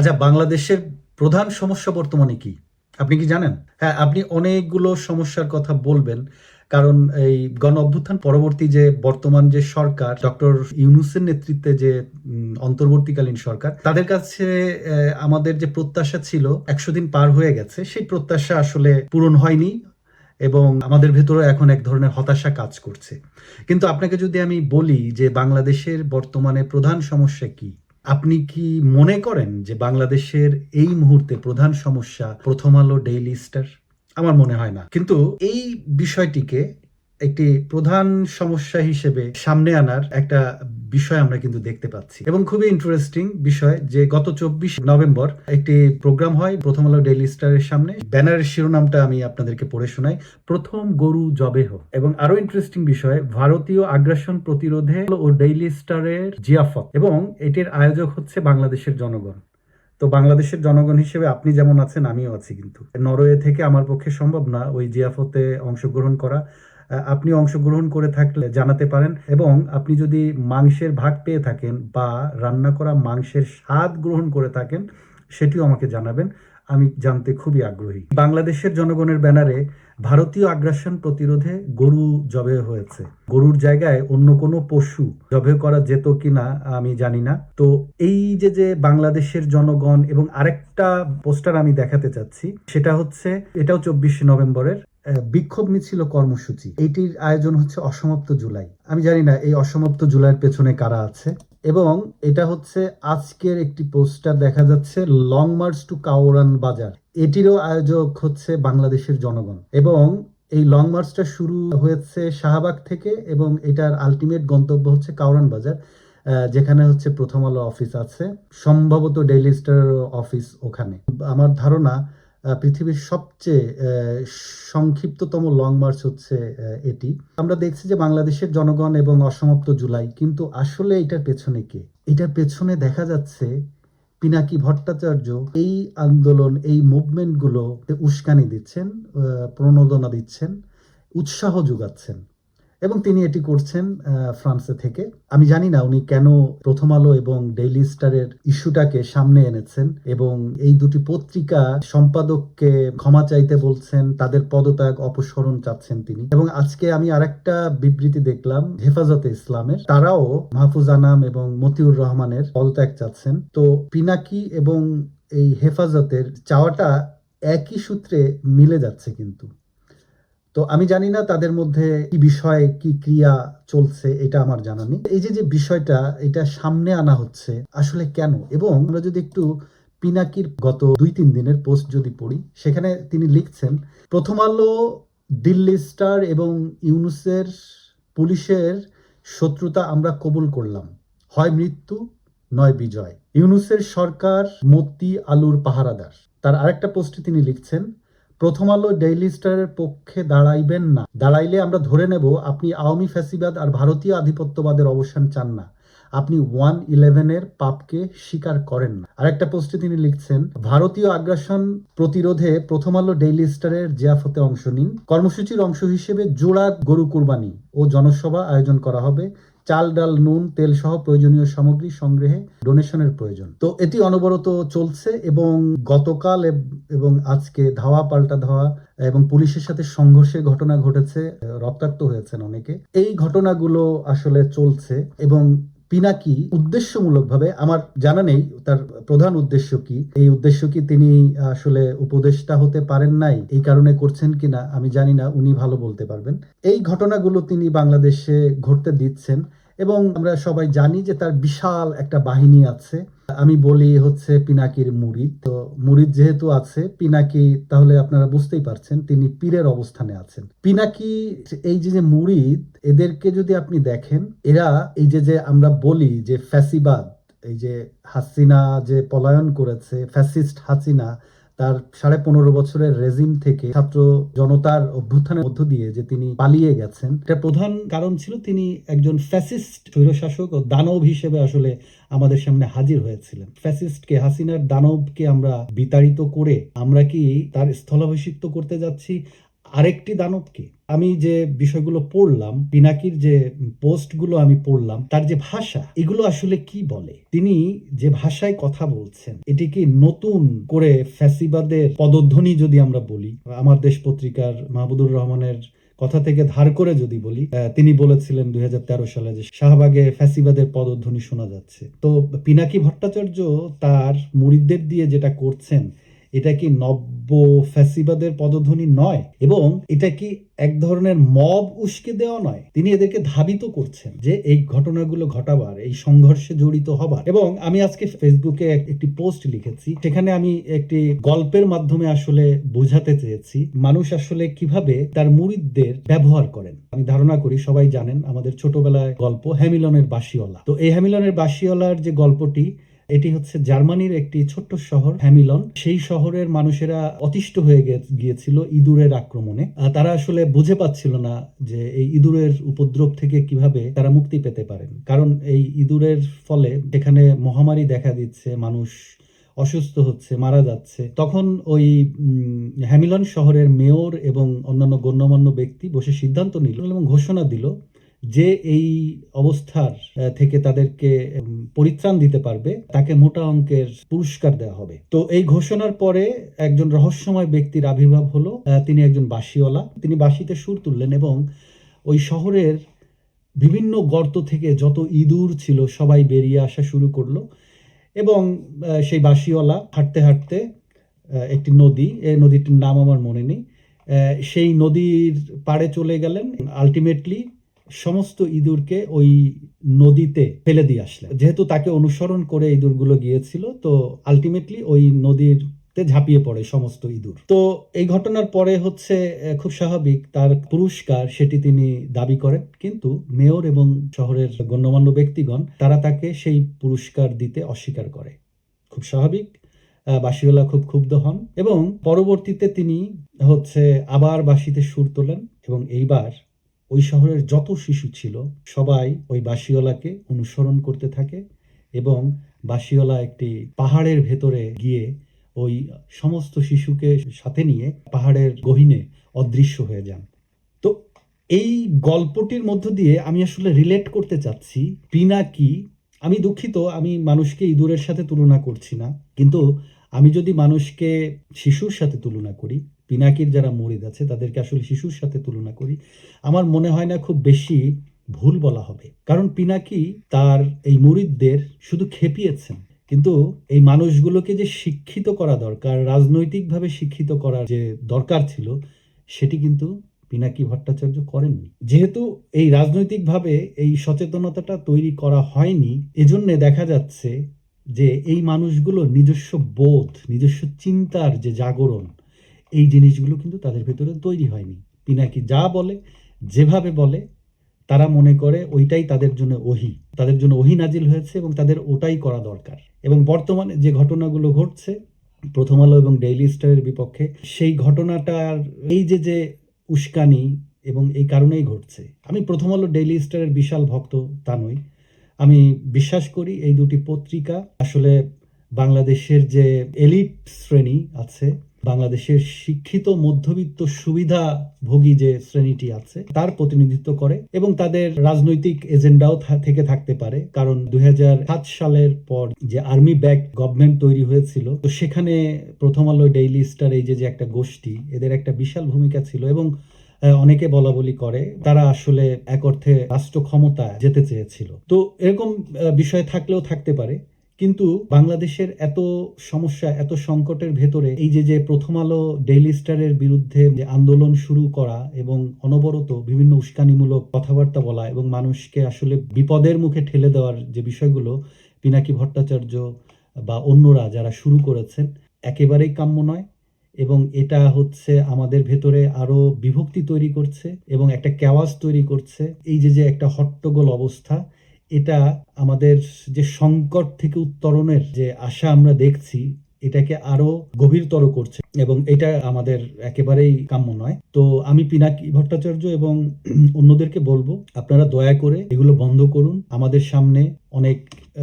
আচ্ছা বাংলাদেশের প্রধান সমস্যা বর্তমানে কি? আপনি কি জানেন? হ্যাঁ আপনি অনেকগুলো সমস্যার কথা বলবেন, কারণ এই গণ অভ্যুত্থান পরবর্তী যে বর্তমান যে সরকার, ডক্টর ইউনুসের নেতৃত্বে যে অন্তর্বর্তীকালীন সরকার, তাদের কাছে আমাদের যে প্রত্যাশা ছিল, একশো দিন পার হয়ে গেছে, সেই প্রত্যাশা আসলে পূরণ হয়নি এবং আমাদের ভেতরে এখন এক ধরনের হতাশা কাজ করছে। কিন্তু আপনাকে যদি আমি বলি যে বাংলাদেশের বর্তমানে প্রধান সমস্যা কি আপনি কি মনে করেন যে বাংলাদেশের এই মুহূর্তে প্রধান সমস্যা প্রথম আলো ডেইলি স্টার আমার মনে হয় না। কিন্তু এই বিষয়টিকে একটি প্রধান সমস্যা হিসেবে সামনে আনার একটা বিষয় আমরা কিন্তু দেখতে পাচ্ছি। এবং খুবই ইন্টারেস্টিং বিষয় যে গত চব্বিশ নভেম্বর একটি প্রোগ্রাম হয়, প্রথম আলো ডেইলি স্টারের সামনে। ব্যানারের শিরোনামটা আমি আপনাদেরকে পড়ে শোনাই। প্রথম গরু জবেহ এবং আরও ইন্টারেস্টিং বিষয়, ভারতীয় আগ্রাসন প্রতিরোধে ও ডেইলি স্টারের জিয়াফত। এবং এটির আয়োজক হচ্ছে বাংলাদেশের জনগণ। তো বাংলাদেশের জনগণ হিসেবে আপনি যেমন আছেন, আমিও আছি কিন্তু। নরওয়ে থেকে আমার পক্ষে সম্ভব না ওই জিয়াফতে অংশগ্রহণ করা। আপনি অংশগ্রহণ করে থাকলে জানাতে পারেন এবং আপনি যদি মাংসের ভাগ পেয়ে থাকেন বা রান্না করা মাংসের স্বাদ গ্রহণ করে থাকেন, সেটিও আমাকে জানাবেন। আমি জানতে খুবই আগ্রহী। বাংলাদেশের জনগণের ব্যানারে ভারতীয় আগ্রাসন প্রতিরোধে গরু জবে হয়েছে। গরুর জায়গায় অন্য কোনো পশু জবে করা যেত কিনা আমি জানি না। তো এই যে যে বাংলাদেশের জনগণ এবং আরেকটা পোস্টার আমি দেখাতে চাচ্ছি, সেটা হচ্ছে, এটাও চব্বিশে নভেম্বরের বিক্ষোভ মিছিল কর্মসূচি। এটির আয়োজন হচ্ছে অসমাপ্ত জুলাই। আমি জানি না এই অসমাপ্ত জুলাইয়ের পেছনে কারা আছে। এবং এটা হচ্ছে আজকের একটি পোস্টার, দেখা যাচ্ছে লং মার্চ টু কাউরান বাজার। এটিরও আয়োজক হচ্ছে বাংলাদেশের জনগণ। এবং এই লং মার্চটা শুরু হয়েছে শাহবাগ থেকে এবং এটার আলটিমেট গন্তব্য হচ্ছে কাউরান বাজার যেখানে হচ্ছে প্রথম আলো অফিস আছে। সম্ভবত ডেইলি স্টার অফিস ওখানে। আমার ধারণা পৃথিবীর সবচেয়ে সংক্ষিপ্ততম লং মার্চ হচ্ছে এটি। আমরা দেখছি যে বাংলাদেশের জনগণ এবং অসমাপ্ত জুলাই, কিন্তু আসলে এটার পেছনে কে? এটার পেছনে দেখা যাচ্ছে পিনাকি ভট্টাচার্য এই আন্দোলন, এই মুভমেন্টগুলো উস্কানি দিচ্ছেন প্রণোদনা দিচ্ছেন, উৎসাহ যোগাচ্ছেন। এবং তিনি এটি করছেন ফ্রান্সে থেকে। আমি জানি না উনি কেন প্রথম আলো এবং ডেইলি স্টারের ইস্যুটাকে সামনে এনেছেন এবং এই দুটি পত্রিকা সম্পাদককে ক্ষমা চাইতে বলছেন, তাদের পদত্যাগ অপসরণ চাচ্ছেন তিনি। এবং আজকে আমি আরেকটা বিবৃতি দেখলাম, হেফাজতে ইসলামের। তারাও মাহফুজ আনাম এবং মতিউর রহমানের পদত্যাগ চাচ্ছেন। তো পিনাকি এবং এই হেফাজতের চাওয়াটা একই সূত্রে মিলে যাচ্ছে কিন্তু। তো আমি জানি না তাদের মধ্যে কি বিষয়ে কি ক্রিয়া চলছে, এটা আমার জানা নেই। এই যে যে বিষয়টা, এটা সামনে আনা হচ্ছে, আসলে কেন? এবং আমরা যদি একটু পিনাকির গত দুই, তিন দিনের পোস্ট যদি পড়ি, সেখানে তিনি লিখছেন, প্রথম আলো দিল্লি স্টার এবং ইউনুসের পুলিশের শত্রুতা আমরা কবুল করলাম। হয় মৃত্যু, নয় বিজয়। ইউনুসের সরকার মতি আলুর পাহারাদার। তার আরেকটা পোস্টে তিনি লিখছেন প্রথম আলো ডেইলি স্টারের পক্ষে দাঁড়াইবেন না। দাঁড়াইলে আমরা ধরে নেব আপনি আওয়ামী ফ্যাসিবাদ আর ভারতীয় আধিপত্যবাদের অবসান চান না। আপনি ওয়ান ইলেভেনের পাপকে স্বীকার করেন না। আরেকটা পোস্টে তিনি লিখছেন, ভারতীয় আগ্রাসন প্রতিরোধে প্রথম আলো ডেইলি স্টারের জিয়াফতে অংশ নিন। কর্মসূচির অংশ হিসেবে জোড়া গরু কুরবানি ও জনসভা আয়োজন করা হবে। চাল, ডাল, নুন, তেল সহ প্রয়োজনীয় সামগ্রী সংগ্রহে ডোনেশনের প্রয়োজন। তো এটি অনবরত চলছে এবং গতকাল এবং আজকে ধাওয়া, পাল্টা ধাওয়া এবং পুলিশের সাথে সংঘর্ষের ঘটনা ঘটেছে, রক্তাক্ত হয়েছেন অনেকে। এই ঘটনাগুলো আসলে চলছে এবং পিনাকি উদ্দেশ্যমূলকভাবে আমার জানা নেই, তার প্রধান উদ্দেশ্য কি? এই উদ্দেশ্য কি তিনি আসলে উপদেষ্টা হতে পারেন নাই? এই কারণে করছেন কিনা আমি জানি না, উনি ভালো বলতে পারবেন। এই ঘটনাগুলো তিনি বাংলাদেশে ঘটতে দিচ্ছেন। এবং আমরা সবাই জানি যে তার বিশাল একটা বাহিনী আছে। আমি বলি হচ্ছে পিনাকির মুরিদ। তো মুরিদ যেহেতু আছে, পিনাকি তাহলে আপনারা বুঝতেই পারছেন তিনি পীরের অবস্থানে আছেন। পিনাকি, এই যে যে মুরিদ, এদেরকে যদি আপনি দেখেন, এরা এই যে যে আমরা বলি যে ফ্যাসিবাদ, এই যে হাসিনা যে পলায়ন করেছে, ফ্যাসিস্ট হাসিনা তার সাড়ে পনেরো বছরের রেজিম থেকে ছাত্র জনতার অভ্যুত্থানের মধ্য দিয়ে যে তিনি পালিয়ে গেছেন, এটা প্রধান কারণ ছিল তিনি একজন ফ্যাসিস্ট, স্বৈরশাসক ও দানব হিসেবে আসলে আমাদের সামনে হাজির হয়েছিলেন। ফ্যাসিস্টকে হাসিনার দানবকে আমরা বিতাড়িত করে আমরা কি তার স্থলাভিষিক্ত করতে যাচ্ছি? আরেকটি দানবকে আমি যে বিষয়গুলো পড়লাম, পিনাকির যে পোস্টগুলো আমি পড়লাম, তার যে ভাষা, এগুলো আসলে কি বলে? তিনি যে ভাষায় কথা বলছেন এটি কি নতুন করে ফ্যাসিবাদের পদধ্বনি যদি আমরা বলি, আমার দেশ পত্রিকার মাহবুদুর রহমানের কথা থেকে ধার করে যদি বলি তিনি বলেছিলেন দুই হাজার তেরো সালে যে শাহবাগে ফ্যাসিবাদের পদধ্বনি শোনা যাচ্ছে। তো পিনাকি ভট্টাচার্য তার মুরিদদের দিয়ে যেটা করছেন এটা কি নব্য ফ্যাসিবাদের পদধ্বনি নয়? এবং এটা কি এক ধরনের মব উস্কে দেওয়া নয়? তিনি এদেরকে ধাবিত করছেন যে এই ঘটনাগুলো ঘটাবার, এই সংঘর্ষে জড়িত হবার। এবং আমি আজকে ফেসবুকে একটি পোস্ট লিখেছি। সেখানে আমি একটি গল্পের মাধ্যমে আসলে বোঝাতে চেয়েছি, মানুষ আসলে কীভাবে তার মুরিদদের ব্যবহার করেন। আমি ধারণা করি সবাই জানেন আমাদের ছোটবেলায় গল্প হ্যামিলনের বাসিওয়ালা তো এই হ্যামিলনের বাসিওয়ালার যে গল্পটি এটি হচ্ছে জার্মানির একটি ছোট্ট শহর, হ্যামিলন। সেই শহরের মানুষেরা অতিষ্ঠ হয়ে গিয়েছিল ইঁদুরের আক্রমণে। তারা আসলে বুঝে পাচ্ছিল না যে এই ইঁদুরের উপদ্রব থেকে কীভাবে তারা মুক্তি পেতে পারেন। কারণ এই ইঁদুরের ফলে যেখানে মহামারী দেখা দিচ্ছে, মানুষ অসুস্থ হচ্ছে, মারা যাচ্ছে। তখন ওই হ্যামিলন শহরের মেয়র এবং অন্যান্য গণ্যমান্য ব্যক্তি বসে সিদ্ধান্ত নিল এবং ঘোষণা দিল যে এই অবস্থার থেকে তাদেরকে পরিত্রাণ দিতে পারবে, তাকে মোটা অঙ্কের পুরস্কার দেওয়া হবে। তো এই ঘোষণার পরে একজন রহস্যময় ব্যক্তির আবির্ভাব হলো তিনি একজন বাঁশিওয়ালা। তিনি বাঁশিতে সুর তুললেন এবং ওই শহরের বিভিন্ন গর্ত থেকে যত ইঁদুর ছিল সবাই বেরিয়ে আসা শুরু করল এবং সেই বাঁশিওয়ালা হাঁটতে হাঁটতে একটি নদী, এই নদীটির নাম আমার মনে নেই সেই নদীর পাড়ে চলে গেলেন। আলটিমেটলি সমস্ত ইঁদুরকে ওই নদীতে ফেলে দিয়ে আসলেন। যেহেতু তাকে অনুসরণ করে ইঁদুরগুলো গিয়েছিল তো আলটিমেটলি ওই নদীর তে ঝাঁপিয়ে পড়ে সমস্ত ইঁদুর। তো এই ঘটনার পরে হচ্ছে খুব স্বাভাবিক তার পুরস্কার সেটি তিনি দাবি করেন কিন্তু মেয়র এবং শহরের গণ্যমান্য ব্যক্তিগণ তারা তাকে সেই পুরস্কার দিতে অস্বীকার করে। খুব স্বাভাবিক আহ, বাঁশিওয়ালা খুব ক্ষুব্ধ হন এবং পরবর্তীতে তিনি হচ্ছে আবার বাঁশিতে সুর তোলেন এবং এইবার ওই শহরের যত শিশু ছিল, সবাই ওই বাঁশিওয়ালাকে অনুসরণ করতে থাকে এবং বাঁশিওয়ালা একটি পাহাড়ের ভেতরে গিয়ে ওই সমস্ত শিশুকে সাথে নিয়ে পাহাড়ের গহীনে অদৃশ্য হয়ে যান। তো এই গল্পটির মধ্য দিয়ে আমি আসলে রিলেট করতে চাচ্ছি পিনাকি আমি দুঃখিত, আমি মানুষকে ইঁদুরের সাথে তুলনা করছি না, কিন্তু আমি যদি মানুষকে শিশুর সাথে তুলনা করি পিনাকির যারা মরিদ আছে, তাদেরকে আসলে শিশুর সাথে তুলনা করি। আমার মনে হয় না খুব বেশি ভুল বলা হবে। কারণ পিনাকি তার এই মুরিদদের শুধু খেপিয়েছেন। কিন্তু এই মানুষগুলোকে যে শিক্ষিত করা দরকার, রাজনৈতিকভাবে শিক্ষিত করার যে দরকার ছিল, সেটি কিন্তু পিনাকি ভট্টাচার্য করেননি। যেহেতু এই রাজনৈতিকভাবে এই সচেতনতাটা তৈরি করা হয়নি, এজন্যে দেখা যাচ্ছে যে এই মানুষগুলো নিজস্ব বোধ, নিজস্ব চিন্তার যে জাগরণ এই জিনিসগুলো কিন্তু তাদের ভেতরে তৈরি হয়নি। পিনাকি যা বলে, যেভাবে বলে, তারা মনে করে ওইটাই তাদের জন্য ওহি। তাদের জন্য ওহি নাজিল হয়েছে এবং তাদের ওটাই করা দরকার। এবং বর্তমানে যে ঘটনাগুলো ঘটছে, প্রথম আলো এবং ডেইলি স্টারের বিপক্ষে, সেই ঘটনাটার এই যে যে উস্কানি এবং এই কারণেই ঘটছে। আমি প্রথম আলো ডেইলি স্টারের বিশাল ভক্ত তা নই। আমি বিশ্বাস করি এই দুটি পত্রিকা আসলে বাংলাদেশের যে এলিট শ্রেণি আছে বাংলাদেশের শিক্ষিত মধ্যবিত্ত সুবিধাভোগী যে শ্রেণীটি আছে, তার প্রতিনিধিত্ব করে এবং তাদের রাজনৈতিক এজেন্ডাও থেকে থাকতে পারে। কারণ দুই হাজার পাঁচ সালের পর যে আর্মি ব্যাক গভর্নমেন্ট তৈরি হয়েছিল, তো সেখানে প্রথম আলো ডেইলি স্টার এই যে যে একটা গোষ্ঠী, এদের একটা বিশাল ভূমিকা ছিল এবং অনেকে বলা বলি করে তারা আসলে এক অর্থে রাষ্ট্র ক্ষমতা যেতে চেয়েছিল। তো এরকম বিষয় থাকলেও থাকতে পারে। কিন্তু বাংলাদেশের এত সমস্যা, এত সংকটের ভেতরে এই যে যে প্রথম আলো ডেইলি স্টারের বিরুদ্ধে যে আন্দোলন শুরু করা এবং অনবরত বিভিন্ন উস্কানিমূলক কথাবার্তা বলা এবং মানুষকে আসলে বিপদের মুখে ঠেলে দেওয়ার যে বিষয়গুলো পিনাকি ভট্টাচার্য বা অন্যরা যারা শুরু করেছেন, একেবারেই কাম্য নয় এবং এটা হচ্ছে আমাদের ভেতরে আরও বিভক্তি তৈরি করছে এবং একটা ক্যাওয়াজ তৈরি করছে। এই যে যে একটা হট্টগোল অবস্থা এটা আমাদের যে সংকট থেকে উত্তরণের যে আশা আমরা দেখছি এটাকে আরও গভীরতর করছে এবং এটা আমাদের একেবারেই কাম্য নয়। তো আমি পিনাকি ভট্টাচার্য এবং অন্যদেরকে বলব, আপনারা দয়া করে এগুলো বন্ধ করুন। আমাদের সামনে অনেক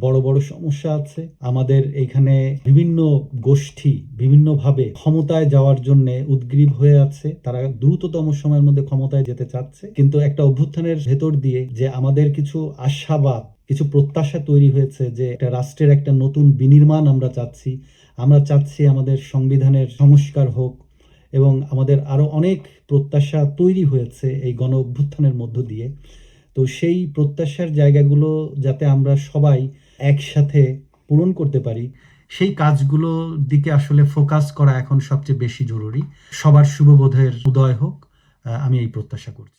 বড় বড় সমস্যা আছে। আমাদের এখানে বিভিন্ন গোষ্ঠী বিভিন্নভাবে ক্ষমতায় যাওয়ার জন্য উদ্গ্রীব হয়ে আছে। তারা দ্রুততম সময়ের মধ্যে ক্ষমতায় যেতে চাচ্ছে। কিন্তু একটা অভ্যুত্থানের ভেতর দিয়ে যে আমাদের কিছু আশাবাদ, কিছু প্রত্যাশা তৈরি হয়েছে যে একটা রাষ্ট্রের একটা নতুন বিনির্মাণ আমরা চাচ্ছি আমরা চাচ্ছি আমাদের সংবিধানের সংস্কার হোক এবং আমাদের আরও অনেক প্রত্যাশা তৈরি হয়েছে এই গণ অভ্যুত্থানের মধ্য দিয়ে। তো সেই প্রত্যাশার জায়গাগুলো যাতে আমরা সবাই একসাথে পূরণ করতে পারি, সেই কাজগুলো দিকে আসলে ফোকাস করা এখন সবচেয়ে বেশি জরুরি। সবার শুভবোধের উদয় হোক আমি এই প্রত্যাশা করছি।